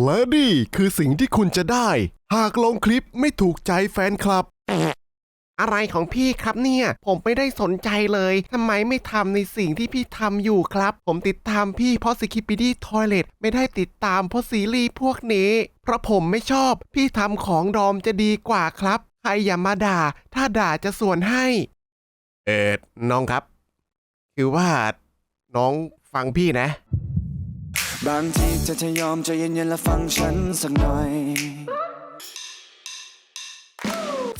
และนี่คือสิ่งที่คุณจะได้ หากลงคลิปไม่ถูกใจแฟนคลับ อะไรของพี่ครับเนี่ย ผมไม่ได้สนใจเลยทำไมไม่ทำในสิ่งที่พี่ทำอยู่ครับ ผมติดตามพี่เพราะสกิป p ดี้ทอยเลตไม่ได้ติดตามเพราะซีรีส์พวกนี้ เพราะผมไม่ชอบ พี่ทำของดอมจะดีกว่าครับ ใครอย่ามาด่า ถ้าด่าจะส่วนให้ เอ็ดน้องครับ คือว่าน้องฟังพี่นะ บางทีเธอจะยอมใจเย็นๆและฟังฉันสักหน่อย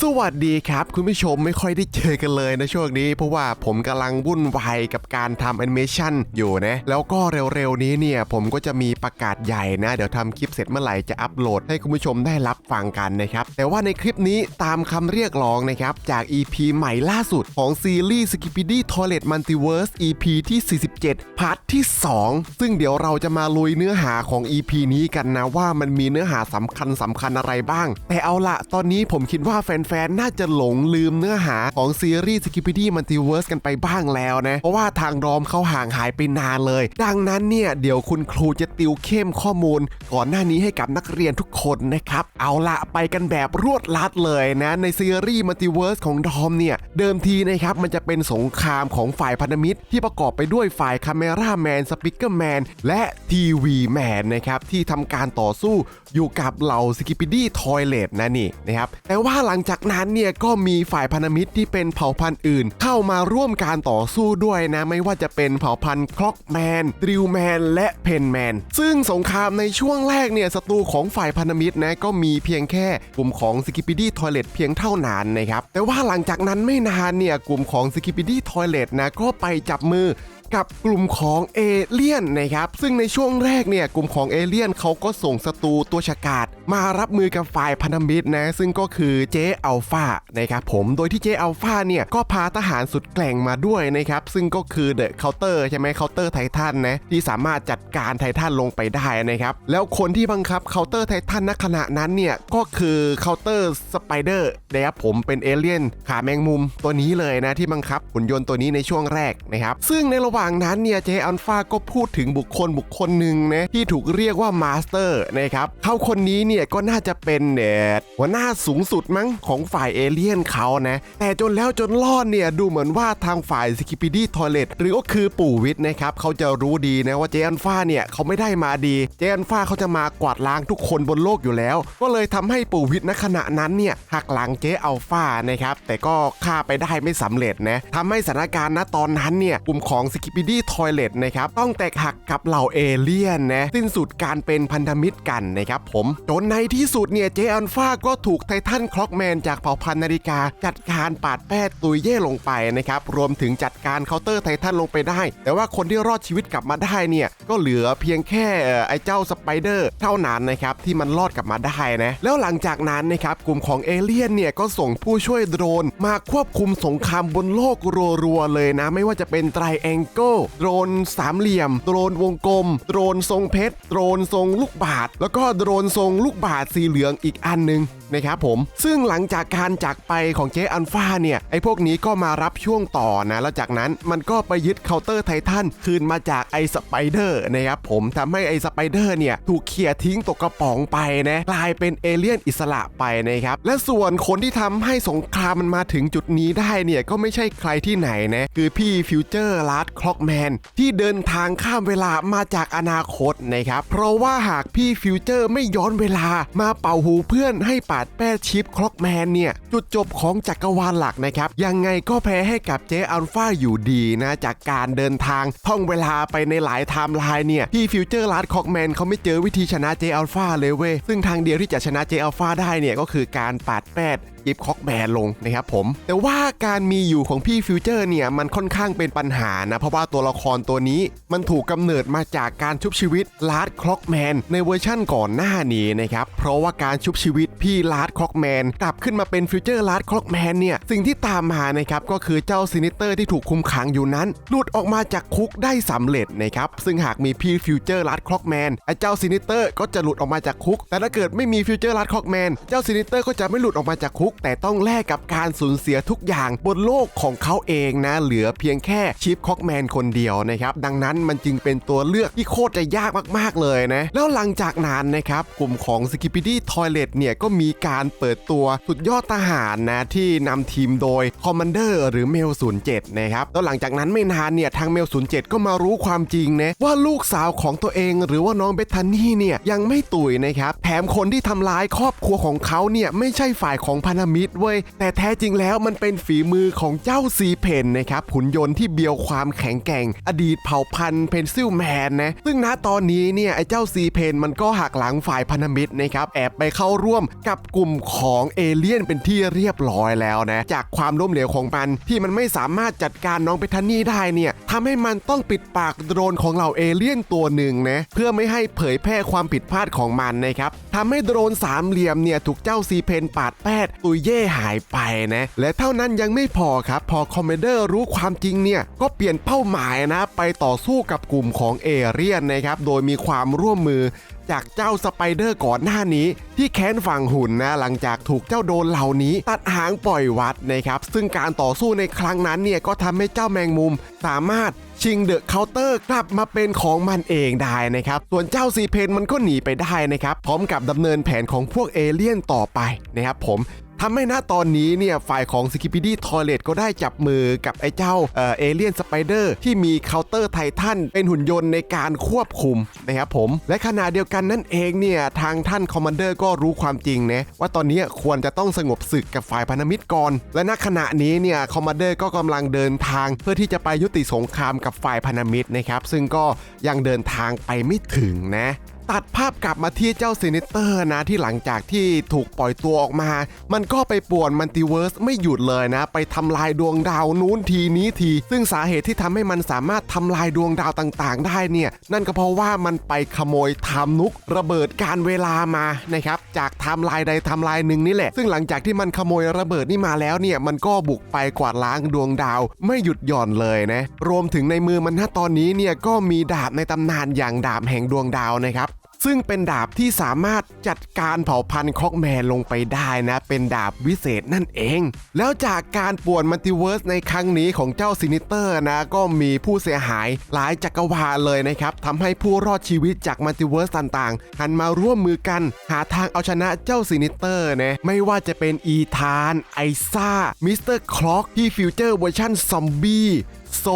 สวัสดีครับ คุณผู้ชมไม่ค่อยได้เจอกันเลยนะช่วงนี้ เพราะว่าผมกำลังวุ่นวายกับการทำแอนิเมชันอยู่นะ แล้วก็เร็วๆนี้เนี่ย ผมก็จะมีประกาศใหญ่นะ เดี๋ยวทำคลิปเสร็จเมื่อไหร่จะอัปโหลดให้คุณผู้ชมได้รับฟังกันนะครับ แต่ว่าในคลิปนี้ตามคำเรียกร้องนะครับ จาก EP ใหม่ล่าสุดของซีรีส์ Skibidi Toilet Multiverse EP ที่ 47 พาร์ทที่ 2 ซึ่งเดี๋ยวเราจะมาลุยเนื้อหาของ EP นี้กันนะว่ามันมีเนื้อหาสำคัญสำคัญอะไรบ้าง แต่เอาละตอนนี้ผมคิดว่าแฟนๆ น่าจะหลงลืมเนื้อหาของซีรีส์ Skibidi Multiverse กันไปบ้างแล้วนะ เพราะว่าทางดอมเขาห่างหายไปนานเลย ดังนั้นเนี่ย เดี๋ยวคุณครูจะติวเข้มข้อมูล ก่อนหน้านี้ให้กับนักเรียนทุกคนนะครับ เอาละไปกันแบบรวดลัดเลยนะ ในซีรีส์ Multiverse ของดอมเนี่ย เดิมทีนะครับมันจะเป็นสงครามของฝ่ายพันธมิตร ที่ประกอบไปด้วยฝ่ายคาเมราแมนสปิเกอร์แมนและทีวีแมนนะครับที่ทำการต่อสู้อยู่กับเหล่าสกิปิดี้ทอยเลตนะนี่นะครับแต่ว่าหลังจากนั้นเนี่ยก็มีฝ่ายพันธมิตรที่เป็นเผ่าพันธุ์อื่น เข้ามาร่วมการต่อสู้ด้วยนะไม่ว่าจะเป็นเผ่าพันธุ์คล็อกแมนดริวแมนและเพนแมนซึ่งสงครามในช่วงแรกเนี่ยศัตรูของฝ่ายพันธมิตรนะก็มีเพียงแค่กลุ่มของสกิปิดี้ทอยเลตเพียงเท่านั้นนะครับแต่ว่าหลังจากนั้นไม่นานเนี่ยกลุ่มของสกิปิดี้ทอยเลตนะก็ไปจับมือ กับกลุ่มของเอเลี่ยนนะครับซึ่งในช่วงแรกเนี่ยกลุ่มของเอเลี่ยนเขาก็ส่งศัตรูตัวฉกาจมารับมือกับฝ่ายพันธมิตรนะซึ่งก็คือเจอัลฟานะครับผมโดยที่เจอัลฟาเนี่ยก็พาทหารสุดแกร่งมาด้วยนะครับซึ่งก็คือเดอะเคาน์เตอร์ใช่ไหมเคาน์เตอร์ไททันนะที่สามารถจัดการไททันลงไปได้นะครับแล้วคนที่บังคับเคาน์เตอร์ไททันณขณะนั้นเนี่ยก็คือเคาน์เตอร์สไปเดอร์นะครับผมเป็นเอเลี่ยนขาแมงมุมตัวนี้เลยนะที่บังคับหุ่นยนต์ตัวนี้ในช่วงแรกนะครับซึ่งในระหว่างางนั้นเนี่ยเจอัลฟาก็พูดถึงบุคคลบุคคลหนึ่งนะที่ถูกเรียกว่ามาสเตอร์นะครับเขาคนนี้เนี่ยก็น่าจะเป็นเนี่ยหัวหน้าสูงสุดมั้งของฝ่ายเอเลี่ยนเขานะแต่จนแล้วจนรอดเนี่ยดูเหมือนว่าทางฝ่ายสกิปิดี้ทอยเลตหรือก็คือปู่วิทย์นะครับเขาจะรู้ดีนะว่าเจอัลฟาเนี่ยเขาไม่ได้มาดี เจอัลฟาเขาจะมากวาดล้างทุกคนบนโลกอยู่แล้ว ก็เลยทำให้ปู่วิทย์ณขณะนั้นเนี่ยหักหลังเจอัลฟานะครับแต่ก็ฆ่าไปได้ไม่สำเร็จนะทำให้สถานการณ์ณตอนนั้นเนี่ยกลุ่มของสกิปิดี้ทอยเลตนะครับต้องแตกหักกับเหล่าเอเลี่ยนนะสิ้นสุดการเป็นพันธมิตรกันนะครับผมจนในที่สุดเนี่ยเจอัลฟาก็ถูกไททันคล็อกแมนจากเผ่าพันธุ์นาฬิกา จัดการปาดแป้ตุยเย่ลงไปนะครับรวมถึงจัดการเคาน์เตอร์ไททันลงไปได้ แต่ว่าคนที่รอดชีวิตกลับมาได้เนี่ยก็เหลือเพียงแค่ไอ้เจ้าสไปเดอร์เท่านั้นนะครับที่มันรอดกลับมาได้นะแล้วหลังจากนั้นนะครับกลุ่มของเอเลี่ยนเนี่ยก็ส่งผู้ช่วยโดรน มาควบคุมสงครามบนโลกรัวๆเลยนะ ไม่ว่าจะเป็นไตรแองเกิลโดรนสามเหลี่ยม โดรนวงกลม โดรนทรงเพชร โดรนทรงลูกบาศก์แล้วก็โดรนทรงลูกบาศก์สีเหลืองอีกอันหนึ่งนะครับผม ซึ่งหลังจากการจากไปของเจ๊อันฟาเนี่ย ไอ้พวกนี้ก็มารับช่วงต่อนะ แล้วจากนั้นมันก็ไปยึดเคาน์เตอร์ไททันคืนมาจากไอ้สไปเดอร์นะครับผมทำให้ไอ้สไปเดอร์เนี่ย ถูกเขี่ยทิ้งตกกระป๋องไปนะ กลายเป็นเอเลี่ยนอิสระไปนะครับ และส่วนคนที่ทำให้สงครามมันมาถึงจุดนี้ได้เนี่ย ก็ไม่ใช่ใครที่ไหนนะ คือพี่ฟิวเจอร์ลัดคล็อกแมนที่เดินทางข้ามเวลามาจากอนาคตนะครับ เพราะว่าหากพี่ฟิวเจอร์ไม่ย้อนเวลามาเป่าหูเพื่อนให้ปาดแป้ชิปคล็อกแมนเนี่ย จุดจบของจักรวาลหลักนะครับ ยังไงก็แพ้ให้กับเจอัลฟาอยู่ดีนะ จากการเดินทางท่องเวลาไปในหลายไทม์ไลน์เนี่ยพี่ฟิวเจอร์ลัดคล็อกแมนเขาไม่เจอวิธีชนะเจอัลฟาเลยเว้ยซึ่งทางเดียวที่จะชนะเจอัลฟาได้เนี่ยก็คือการปาดแป้ ยิบคอกแมนลงนะครับผม แต่ว่าการมีอยู่ของพี่ฟิวเจอร์เนี่ยมันค่อนข้างเป็นปัญหานะ เพราะว่าตัวละครตัวนี้มันถูกกำเนิดมาจากการชุบชีวิตลาร์ดคล็อกแมนในเวอร์ชั่นก่อนหน้านี้นะครับ เพราะว่าการชุบชีวิตพี่ลาร์ดคล็อกแมนกลับขึ้นมาเป็นฟิวเจอร์ลาร์ดคล็อกแมนเนี่ยสิ่งที่ตามมานะครับก็คือเจ้าซินิเตอร์ที่ถูกคุมขังอยู่นั้นหลุดออกมาจากคุกได้สำเร็จนะครับซึ่งหากมีพี่ฟิวเจอร์ลาร์ดคล็อกแมนไอ้เจ้าซินิเตอร์ก็จะหลุดออกมาจากคุก แต่ถ้าเกิดไม่มีฟิวเจอร์ลาร์ดคล็อกแมนเจ้าซินิเตอร์ก็จะไม่หลุดออกมาจากคุกก แต่ต้องแลกกับการสูญเสียทุกอย่างบนโลกของเขาเองนะ เหลือเพียงแค่ชิปคอกแมนคนเดียวนะครับ ดังนั้นมันจึงเป็นตัวเลือกที่โคตรจะยากมาก ๆ เลยนะ แล้วหลังจากนั้นนะครับกลุ่มของ s k i p p y d y Toilet เนี่ยก็มีการเปิดตัวสุดยอดทหารนะที่นำทีมโดย Commander หรือเมล07นะครับแล้วหลังจากนั้นไม่นานเนี่ยทางเมล07 ก็มารู้ความจริงนะว่าลูกสาวของตัวเองหรือว่าน้องเบธานี่เนี่ยยังไม่ตุยนะครับแถมคนที่ทำร้ายครอบครัวของเขาเนี่ยไม่ใช่ฝ่ายของพันธมิตรเว้ยแต่แท้จริงแล้วมันเป็นฝีมือของเจ้าซีเพนนะครับหุ่นยนต์ที่เบียวความแข็งแกร่ง อดีตเผ่าพันธุ์เพนซิลแมนนะซึ่งณตอนนี้เนี่ยไอ้เจ้าซีเพนมันก็หักหลังฝ่ายพันธมิตรนะครับแอบไปเข้าร่วมกับกลุ่มของเอเลี่ยนเป็นที่เรียบร้อยแล้วนะจากความล้มเหลวของมันที่มันไม่สามารถจัดการน้องเบธานี่ได้เนี่ยทำให้มันต้องปิดปากโดรนของเหล่าเอเลี่ยนตัวหนึ่งนะเพื่อไม่ให้เผยแพร่ความผิดพลาดของมันนะครับทำให้โดรนสามเหลี่ยมเนี่ยถูกเจ้าซีเพนปาดแปดตุเย่หายไปนะ และเท่านั้นยังไม่พอครับ พอคอมเมเดอร์รู้ความจริงเนี่ยก็เปลี่ยนเป้าหมายนะ ไปต่อสู้กับกลุ่มของเอเรียนนะครับ โดยมีความร่วมมือจากเจ้าสไปเดอร์ก่อนหน้านี้ ที่แค้นฝั่งหุ่นนะหลังจากถูกเจ้าโดนเหล่านี้ ตัดหางปล่อยวัดนะครับ ซึ่งการต่อสู้ในครั้งนั้นเนี่ยก็ทำให้เจ้าแมงมุมสามารถ ชิงเดอะเคาน์เตอร์กลับมาเป็นของมันเองได้นะครับ ส่วนเจ้าซีเพนมันก็หนีไปได้นะครับ พร้อมกับดำเนินแผนของพวกเอเลี่ยนต่อไปนะครับผมทำให้ณตอนนี้เนี่ยฝ่ายของ s k i p p y d y Toilet ก็ได้จับมือกับไอ้เจ้าเอเลียนสไปเดอร์ที่มีเคาน์เตอร์ไททันเป็นหุ่นยนต์ในการควบคุมนะครับผม และขณะเดียวกันนั่นเองเนี่ยทางท่านคอมมานเดอร์ก็รู้ความจริงนะว่าตอนนี้ควรจะต้องสงบศึกกับฝ่ายพันธมิตรก่อน และณขณะนี้เนี่ยคอมมานเดอร์ก็กำลังเดินทาง เพื่อที่จะไปยุติสงครามกับฝ่ายพันธมิตรนะครับ ซึ่งก็ยังเดินทางไปไม่ถึงนะตัดภาพกลับมาที่เจ้าซีนิเตอร์นะที่หลังจากที่ถูกปล่อยตัวออกมา มันก็ไปป่วนมัลติเวิร์สไม่หยุดเลยนะ ไปทำลายดวงดาวนู้นทีนี้ที ซึ่งสาเหตุที่ทำให้มันสามารถทำลายดวงดาวต่างๆ ได้เนี่ย นั่นก็เพราะว่ามันไปขโมยไทม์นุกระเบิดการเวลามานะครับจากไทม์ไลน์ใดไทม์ไลน์หนึ่งนี่แหละ ซึ่งหลังจากที่มันขโมยระเบิดนี่มาแล้วเนี่ยมันก็บุกไปกวาดล้างดวงดาว ไม่หยุดหย่อนเลยนะรวมถึงในมือมันณตอนนี้เนี่ยก็มีดาบในตำนานอย่างดาบแห่งดวงดาวนะครับ ซึ่งเป็นดาบที่สามารถจัดการเผ่าพันธุ์คอกแมนลงไปได้นะ เป็นดาบวิเศษนั่นเอง แล้วจากการป่วนมัลติเวิร์สในครั้งนี้ของเจ้าซินิเตอร์นะ ก็มีผู้เสียหายหลายจักรวาลเลยนะครับทำให้ผู้รอดชีวิตจากมัลติเวิร์สต่างๆ หันมาร่วมมือกัน หาทางเอาชนะเจ้าซินิเตอร์นะไม่ว่าจะเป็นอีธานไอซ่ามิสเตอร์คล็อกที่ฟิวเจอร์เวอร์ชันซอมบี้โซ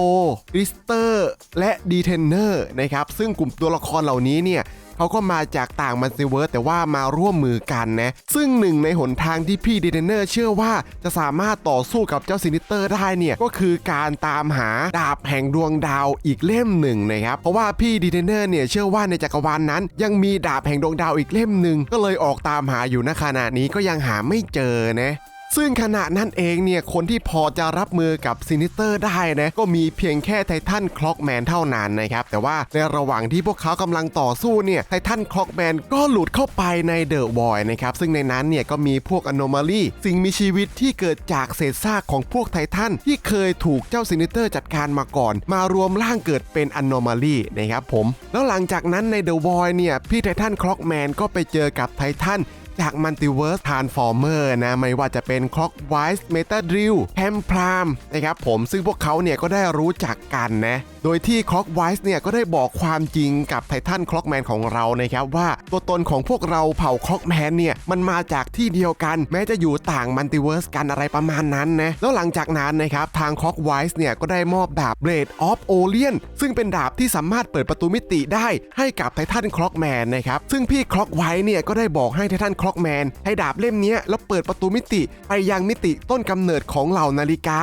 ริสเตอร์ และดีเทนเนอร์นะครับ ซึ่งกลุ่มตัวละครเหล่านี้เนี่ย เขาก็มาจากต่างมัลติเวิร์สแต่ว่ามาร่วมมือกันนะ ซึ่งหนึ่งในหนทางที่พี่ดีเทนเนอร์เชื่อว่าจะสามารถต่อสู้กับเจ้าซินิเตอร์ได้เนี่ย ก็คือการตามหาดาบแห่งดวงดาวอีกเล่มหนึ่งนะครับ เพราะว่าพี่ดีเทนเนอร์เนี่ยเชื่อว่าในจักรวาลนนั้น ยังมีดาบแห่งดวงดาวอีกเล่มหนึ่งก็เลยออกตามหาอยู่ณขณะนี้ก็ยังหาไม่เจอนะ ซึ่งขณะนั้นเองเนี่ยคนที่พอจะรับมือกับซินิเตอร์ได้นะก็มีเพียงแค่ไททันคล็อกแมนเท่านั้นนะครับแต่ว่าในระหว่างที่พวกเขากำลังต่อสู้เนี่ยไททันคล็อกแมนก็หลุดเข้าไปในเดอะวอยนะครับซึ่งในนั้นเนี่ยก็มีพวกอน o มาลีสิ่งมีชีวิตที่เกิดจากเศษซากของพวกไททันที่เคยถูกเจ้าซินิเตอร์จัดการมาก่อน มารวมร่างเกิดเป็นอน o มาลีนะครับผมแล้วหลังจากนั้นในเดอะวอยเนี่ยพี่ไททันคล็อกแมนก็ไปเจอกับไททัน จากมัลติเวิร์สทานฟอร์เมอร์นะ ไม่ว่าจะเป็นคล็อกไวส์เมตาดริลแฮมพรามนะครับผมซึ่งพวกเขาเนี่ยก็ได้รู้จักกันนะ โดยที่คล็อกไวส์เนี่ยก็ได้บอกความจริงกับไททันคล็อกแมนของเรานะครับว่าตัวตนของพวกเราเผ่าคล็อกแมนเนี่ยมันมาจากที่เดียวกัน แม้จะอยู่ต่างมัลติเวิร์สกันอะไรประมาณนั้นนะ แล้วหลังจากนั้นนะครับทางคล็อกไวส์เนี่ยก็ได้มอบดาบเบ d ดออฟโอเลียนซึ่งเป็นดาบที่สามารถเปิดประตูมิติได้ให้กับไททันคล็อกแมนนะครับซึ่งพี่คล็อกไวส์เนี่ยก็ได้บอกให้ไททันล็อกแมนให้ดาบเล่มนี้แล้วเปิดประตูมิติไปยังมิติต้นกำเนิดของเหล่านาฬิกา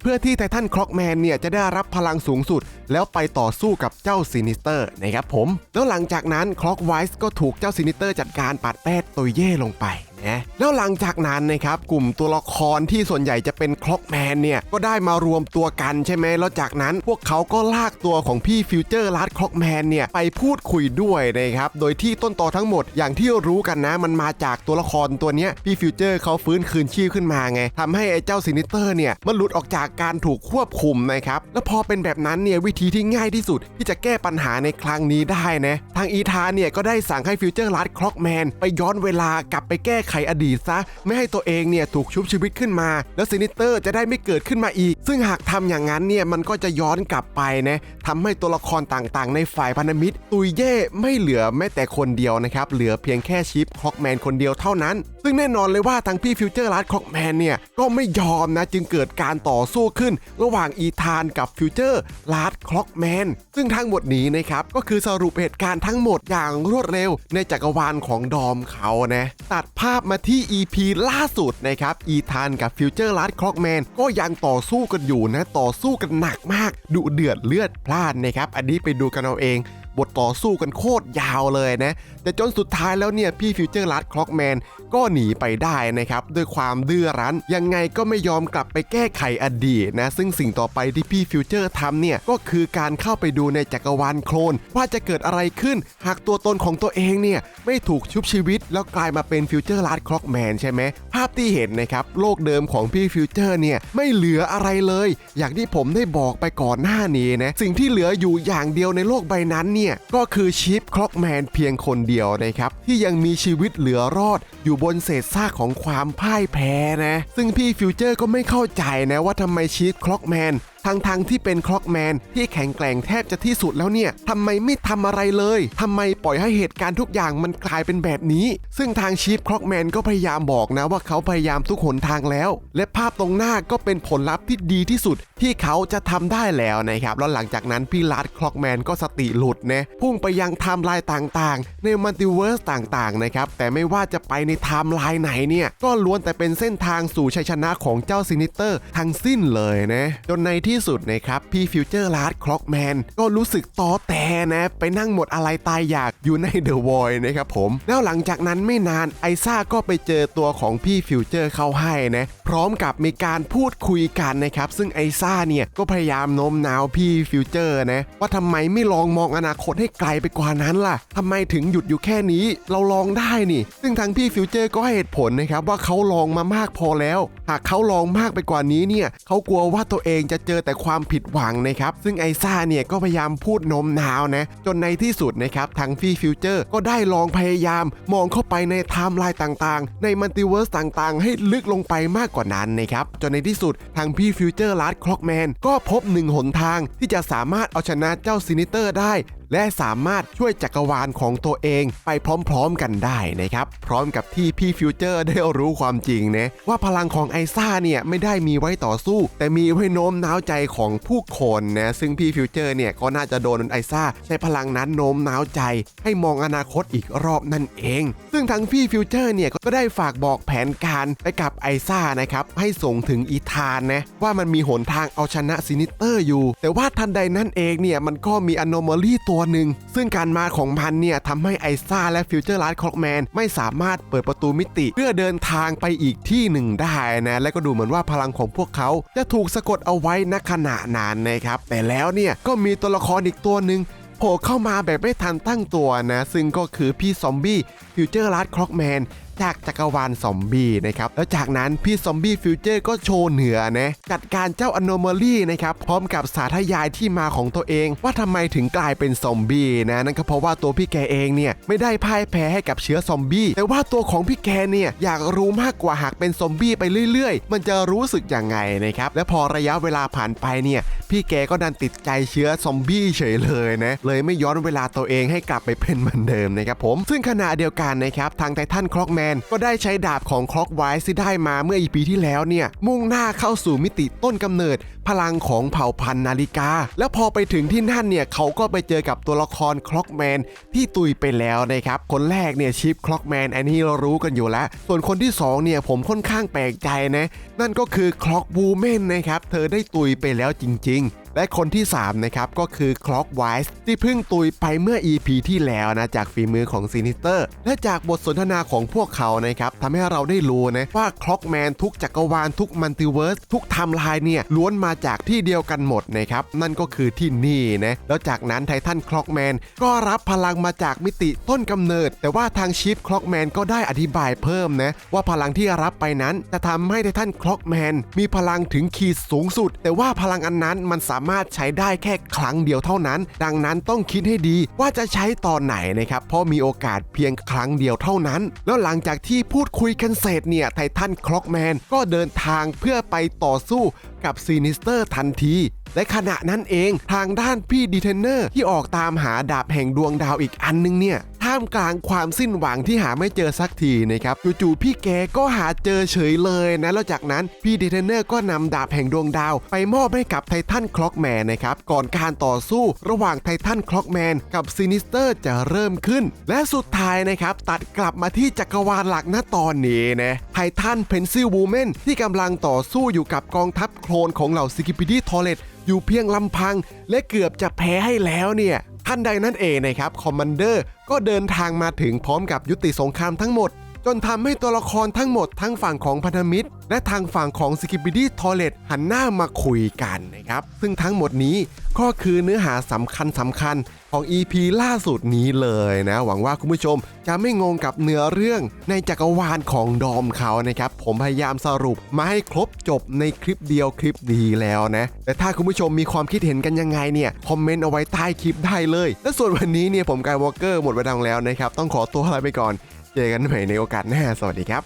เพื่อที่ไททันคล็อกแมนเนี่ยจะได้รับพลังสูงสุด แล้วไปต่อสู้กับเจ้าซินิสเตอร์นะครับผม แล้วหลังจากนั้นคล็อกไวส์ก็ถูกเจ้าซินิสเตอร์จัดการปัดแปดตัวเย่ลงไป นะแล้วหลังจากนั้นนะครับกลุ่มตัวละครที่ส่วนใหญ่จะเป็นคล็อกแมนเนี่ยก็ได้มารวมตัวกันใช่ไหมแล้วจากนั้นพวกเขาก็ลากตัวของพี่ฟิวเจอร์ลัดคล็อกแมนเนี่ยไปพูดคุยด้วยนะครับโดยที่ต้นตอทั้งหมดอย่างที่รู้กันนะ มันมาจากตัวละครตัวเนี้ยพี่ฟิวเจอร์เขาฟื้นคืนชีพขึ้นมาไงทำให้ไอ้เจ้าซินิเตอร์เนี่ยมันหลุดออกจากการถูกควบคุมนะครับแล้วพอเป็นแบบนั้นเนี่ยวิธีที่ง่ายที่สุดที่จะแก้ปัญหาในครั้งนี้ได้นะทางอีธานเนี่ยก็ได้สั่งให้ฟิวเจอร์ลัดคล็อกแมนไปย้อนเวลากลับไปแก้ไขอดีตซะ ไม่ให้ตัวเองเนี่ยถูกชุบชีวิตขึ้นมา แล้วซินิเตอร์จะได้ไม่เกิดขึ้นมาอีก ซึ่งหากทำอย่างนั้นเนี่ยมันก็จะย้อนกลับไปนะทำให้ตัวละครต่างๆ ในฝ่ายพันธมิตร ตุยเย่ไม่เหลือแม้แต่คนเดียวนะครับเหลือเพียงแค่ชิปคล็อกแมนคนเดียวเท่านั้น ซึ่งแน่นอนเลยว่าทางพี่ฟิวเจอร์ลัดคล็อกแมนเนี่ยก็ไม่ยอมนะจึงเกิดการต่อสู้ขึ้น ระหว่างอีธานกับฟิวเจอร์ลัดคล็อกแมนซึ่งทั้งหมดนี้นะครับก็คือสรุปเหตุการณ์ทั้งหมดอย่างรวดเร็ว ในจักรวาลของดอมเขานะตัดภาพมาที่ EP ล่าสุดนะครับอีธานกับฟิวเจอร์ลัดคล็อกแมนก็ยังต่อสู้กันอยู่นะต่อสู้กันหนักมากดุเดือดเลือดพล่านนะครับอันนี้ไปดูกันเอาเอง บทต่อสู้กันโคตรยาวเลยนะ แต่จนสุดท้ายแล้วเนี่ย พี่ฟิวเจอร์ลัดคล็อกแมนก็หนีไปได้นะครับ ด้วยความดื้อรั้น ยังไงก็ไม่ยอมกลับไปแก้ไขอดีตนะ ซึ่งสิ่งต่อไปที่พี่ฟิวเจอร์ทำเนี่ย ก็คือการเข้าไปดูในจักรวาลโคลน ว่าจะเกิดอะไรขึ้น หากตัวตนของตัวเองเนี่ย ไม่ถูกชุบชีวิต แล้วกลายมาเป็นฟิวเจอร์ลัดคล็อกแมนใช่ไหมภาพที่เห็นนะครับโลกเดิมของพี่ฟิวเจอร์เนี่ยไม่เหลืออะไรเลย อย่างที่ผมได้บอกไปก่อนหน้านี้นะสิ่งที่เหลืออยู่อย่างเดียวในโลกใบนั้นเนี่ยก็คือชิปคล็อกแมนเพียงคนเดียวนะครับที่ยังมีชีวิตเหลือรอดอยู่บนเศษซากของความพ่ายแพ้นะ ซึ่งพี่ฟิวเจอร์ก็ไม่เข้าใจนะว่าทำไมชิปคล็อกแมน ทั้งทงๆที่เป็นคล็อกแมนที่แข็งแกร่งแทบจะที่สุดแล้วเนี่ยทำไมไม่ทำอะไรเลยทำไมปล่อยให้เหตุการณ์ทุกอย่างมันกลายเป็นแบบนี้ ซึ่งทางชีฟคล็อกแมนก็พยายามบอกนะว่าเขาพยายามทุกหนทางแล้ว และภาพตรงหน้าก็เป็นผลลัพธ์ที่ดีที่สุดที่เขาจะทำได้แล้วนะครับแล้วหลังจากนั้นพี่ลัดคล็อกแมนก็สติหลุดนะพุ่งไปยังไทม์ไลน์ต่างๆ ในมัลติเวิร์สต่างๆนะครับแต่ไม่ว่าจะไปในไทม์ไลน์ไหนเนี่ยก็ล้วนแต่เป็นเส้นทางสู่ชัยชนะของเจ้าซินิเตอร์ทั้งสิ้นเลยนะจนในที่ที่สุดนะครับ พี่ฟิวเจอร์ลาร์ดคล็อกแมนก็รู้สึกตอแต่นะ ไปนั่งหมดอะไรตายอยากอยู่ในเดอะวอยนะครับผม แล้วหลังจากนั้นไม่นานไอซ่าก็ไปเจอตัวของพี่ฟิวเจอร์เข้าให้นะ พร้อมกับมีการพูดคุยกันนะครับ ซึ่งไอซ่าเนี่ยก็พยายามโน้มน้าวพี่ฟิวเจอร์นะ ว่าทำไมไม่ลองมองอนาคตให้ไกลไปกว่านั้นล่ะทำไมถึงหยุดอยู่แค่นี้ เราลองได้นี่ ซึ่งทางพี่ฟิวเจอร์ก็ให้เหตุผลนะครับว่าเขาลองมามากพอแล้ว หากเขาลองมากไปกว่านี้เนี่ยเขากลัวว่าตัวเองจะเจอแต่ความผิดหวังนะครับ ซึ่งไอซ่าเนี่ยก็พยายามพูดโน้มน้าวนะ จนในที่สุดนะครับทางฟี่ฟิวเจอร์ก็ได้ลองพยายามมองเข้าไปในไทม์ไลน์ต่างๆ ในมัลติเวิร์สต่างๆ ให้ลึกลงไปมากกว่านั้นนะครับ จนในที่สุดทางพี่ฟิวเจอร์ลัดคล็อกแมนก็พบหนึ่งหนทางที่จะสามารถเอาชนะเจ้าซินิเตอร์ได้ และสามารถช่วยจักรวาลของตัวเองไปพร้อมๆกันได้นะครับ พร้อมกับที่พี่ฟิวเจอร์ได้รู้ความจริงนะว่าพลังของไอซ่าเนี่ยไม่ได้มีไว้ต่อสู้ แต่มีไว้โน้มน้าวใจของผู้คนนะซึ่งพี่ฟิวเจอร์เนี่ยก็น่าจะโดนไอซ่าใช้พลังนั้นโน้มน้าวใจ ให้มองอนาคตอีกรอบนั่นเอง ซึ่งทั้งพี่ฟิวเจอร์เนี่ยก็ได้ฝากบอกแผนการไปกับไอซ่านะครับให้ส่งถึงอีธานนะว่ามันมีหนทางเอาชนะซินิเตอร์อยู่ แต่ว่าทันใดนั้นเองเนี่ยมันก็มีอนโมลี่ตัวหนึ่ง ซึ่งการมาของมันเนี่ยทำให้ไอซ่าและฟิวเจอร์ลัดคล็อกแมนไม่สามารถเปิดประตูมิติเพื่อเดินทางไปอีกที่หนึ่งได้นะ และก็ดูเหมือนว่าพลังของพวกเขาจะถูกสะกดเอาไว้ณขณะนั้นนะครับแต่แล้วเนี่ยก็มีตัวละครอีกตัวหนึ่งโผล่เข้ามาแบบไม่ทันตั้งตัวนะ ซึ่งก็คือพี่ซอมบี้ ฟิวเจอร์ลัดคล็อกแมนจากจักรวาลซอมบี้นะครับ แล้วจากนั้นพี่ซอมบี้ฟิวเจอร์ก็โชว์เหนือนะจัดการเจ้าอนโมลี่นะครับ พร้อมกับสาธยายที่มาของตัวเอง ว่าทำไมถึงกลายเป็นซอมบี้นะ นั่นก็เพราะว่าตัวพี่แกเองเนี่ย ไม่ได้พ่ายแพ้ให้กับเชื้อซอมบี้แต่ว่าตัวของพี่แกเนี่ย อยากรู้มากกว่าหากเป็นซอมบี้ไปเรื่อยๆ มันจะรู้สึกยังไงนะครับ และพอระยะเวลาผ่านไปเนี่ย พี่แกก็ดันติดใจเชื้อซอมบี้เฉยเลยนะเลยไม่ย้อนเวลาตัวเองให้กลับไปเป็นเหมือนเดิมนะครับผมซึ่งขณะเดียวกันนะครับ ทางไททันคล็อกแมนก็ได้ใช้ดาบของคล็อกไวส์ที่ได้มาเมื่ออีพีที่แล้วเนี่ย มุ่งหน้าเข้าสู่มิติต้นกำเนิด พลังของเผ่าพันธุ์นาฬิกา แล้วพอไปถึงที่นั่นเนี่ยเขาก็ไปเจอกับตัวละครคล็อกแมนที่ตุยไปแล้วนะครับ คนแรกเนี่ยชิปคล็อกแมนอันนี้เรารู้กันอยู่แล้ว ส่วนคนที่สองเนี่ยผมค่อนข้างแปลกใจนะ นั่นก็คือคล็อกบูเมนนะครับ เธอได้ตุยไปแล้วจริง ๆ และคนที่ 3 นะครับก็คือ Clockwise ที่เพิ่งตุยไปเมื่อ EP ที่แล้วนะจากฝีมือของ Sinister และจากบทสนทนาของพวกเขานะครับทำให้เราได้รู้นะว่า Clockman ทุกจักรวาลทุกมัลติเวิร์สทุกไทม์ไลน์เนี่ยล้วนมาจากที่เดียวกันหมดนะครับนั่นก็คือที่นี่นะแล้วจากนั้นไททันคล็อกแมนก็รับพลังมาจากมิติต้นกำเนิด แต่ว่าทางชิปคล็อกแมนก็ได้อธิบายเพิ่มนะว่าพลังที่รับไปนั้นจะทำให้ไททันคล็อกแมนมีพลังถึงขีดสูงสุด แต่ว่าพลังอันนั้นมันสามามารถใช้ได้แค่ครั้งเดียวเท่านั้น ดังนั้นต้องคิดให้ดีว่าจะใช้ตอนไหนนะครับ เพราะมีโอกาสเพียงครั้งเดียวเท่านั้น แล้วหลังจากที่พูดคุยกันเสร็จเนี่ยไททันคล็อกแมนก็เดินทางเพื่อไปต่อสู้กับซีนิสเตอร์ทันที และขณะนั้นเองทางด้านพี่ดีเทนเนอร์ที่ออกตามหาดาบแห่งดวงดาวอีกอันนึงเนี่ยท่ามกลางความสิ้นหวังที่หาไม่เจอสักทีนะครับจู่ๆพี่แกก็หาเจอเฉยเลยนะแล้วจากนั้นพี่ดีเทนเนอร์ก็นำดาบแห่งดวงดาว ไปมอบให้กับไททันคล็อกแมนนะครับก่อนการต่อสู้ระหว่างไททันคล็อกแมนกับซินิสเตอร์จะเริ่มขึ้น และสุดท้ายนะครับตัดกลับมาที่จักรวาลหลักณตอนนี้นะไททันเพนซิลวูแมนที่กำลังต่อสู้อยู่กับกองทัพโคลนของเหล่าซิกิปิดีทอเลตอยู่เพียงลำพัง และเกือบจะแพ้ให้แล้วเนี่ยท่านใดนั่นเองนะครับคอมมานเดอร์ก็เดินทางมาถึงพร้อมกับยุติสงครามทั้งหมด จนทำให้ตัวละครทั้งหมดทั้งฝั่งของพันธมิตร และทางฝั่งของสกิป p ดี้ทอเลตหันหน้ามาคุยกันนะครับ ซึ่งทั้งหมดนี้ก็คือเนื้อหาสำคัญสำคัญของ EP ล่าสุดนี้เลยนะ หวังว่าคุณผู้ชมจะไม่งงกับเนื้อเรื่องในจักรวาลของดอมเขานะครับ ผมพยายามสรุปมาให้ครบจบในคลิปเดียวคลิปดีแล้วนะ แต่ถ้าคุณผู้ชมมีความคิดเห็นกันยังไงเนี่ย คอมเมนต์เอาไว้ใต้คลิปได้เลย และส่วนวันนี้เนี่ยผมกายวอลเกอร์หมดเวลาแล้วนะครับ ต้องขอตัวลาไปก่อน เจอกันใหม่ในโอกาสหน้า สวัสดีครับ